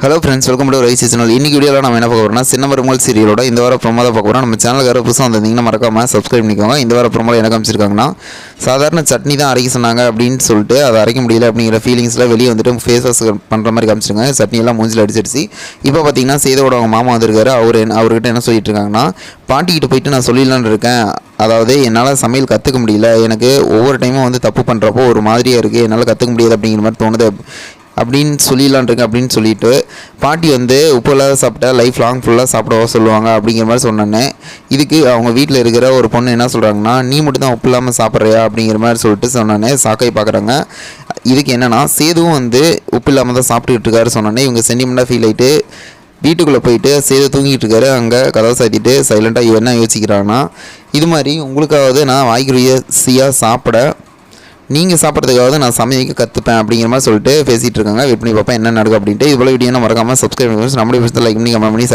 Hello friends welcome to rice channel இன்றைக்கி வீடியோவில் நம்ம என்ன பார்க்க போகிறோம்னா சின்ன மருமகள் சீரியலோட இந்த வார ப்ரோமோ தான் பார்க்க போகிறோம் நம்ம சேனலுக்கு யாரும் புதுசாக வந்திருந்தீங்கன்னா மறக்காம சப்ஸ்கிரைப் பண்ணிக்கோங்க. இந்த வார ப்ரோமோ என்ன காமிச்சிருக்காங்கன்னா சாதாரண சட்னி தான் அரைக்க சொன்னாங்க அப்படின்னு சொல்லிட்டு அதை அரைக்க முடியல அப்படிங்கிற ஃபீலிங்ஸில் வெளியே வந்துட்டு ஃபேஸ் வாஷ் பண்ணுற மாதிரி காமிச்சிருக்காங்க. சட்னி எல்லாம் மூஞ்சில் அடிச்சிடுச்சு இப்போ பார்த்தீங்கன்னா சேதோட அவங்க மாமா வந்திருக்காரு. அவர் என்ன அவர்கிட்ட என்ன சொல்லிட்டு இருக்காங்கன்னா பாட்டிக்கிட்ட போயிட்டு நான் சொல்லிடலான்னு இருக்கேன். அதாவது என்னால் சமையல் கற்றுக்க முடியல. எனக்கு ஒவ்வொரு டைமும் வந்து தப்பு பண்ணுறப்போ ஒரு மாதிரியாக இருக்குது என்னால் கற்றுக்க முடியாது அப்படிங்கிற மாதிரி தோணுது. அப்படின்னு சொல்லிடலான்ருக்கு அப்படின்னு சொல்லிட்டு பாட்டி வந்து உப்பு சாப்பிட்டா லைஃப் லாங் ஃபுல்லாக சாப்பிடவோ சொல்லுவாங்க அப்படிங்கிற மாதிரி சொன்னேன் இதுக்கு அவங்க வீட்டில் இருக்கிற ஒரு பொண்ணு என்ன சொல்கிறாங்கன்னா நீ மட்டும் தான் உப்பு இல்லாமல் சாப்பிட்றியா? அப்படிங்கிற மாதிரி சொல்லிட்டு சொன்னானே சாக்கை பார்க்குறாங்க இதுக்கு என்னென்னா சேதுவும் வந்து உப்பு இல்லாமல் தான் சாப்பிட்டுக்கிட்டு இருக்காரு சொன்னோன்னே இவங்க சென்டிமெண்ட்டாக ஃபீல் ஆகிட்டு வீட்டுக்குள்ளே போயிட்டு சேது தூங்கிட்டு இருக்காரு. அங்கே கதவை சாத்திட்டு சைலண்ட்டாக இவன் என்ன யோசிக்கிறான்னா இது மாதிரி உங்களுக்காவது நான் வாய்க்குரிய சியாக சாப்பிட நீங்கள் சாப்பிட்றதுக்காவது நான் சமைக்க கற்றுப்பேன் அப்படிங்கிற மாதிரி சொல்லிட்டு பேசிகிட்டு இருக்காங்க. வெயிட் பண்ணி பார்ப்பேன் என்ன நடக்கும் அப்படின்ட்டு. இது போல வீடியோ மறக்காமல் சப்ஸ்கிரைப் பண்ணி நம்மளுடைய லைக் பண்ணி கமெண்ட் பண்ணி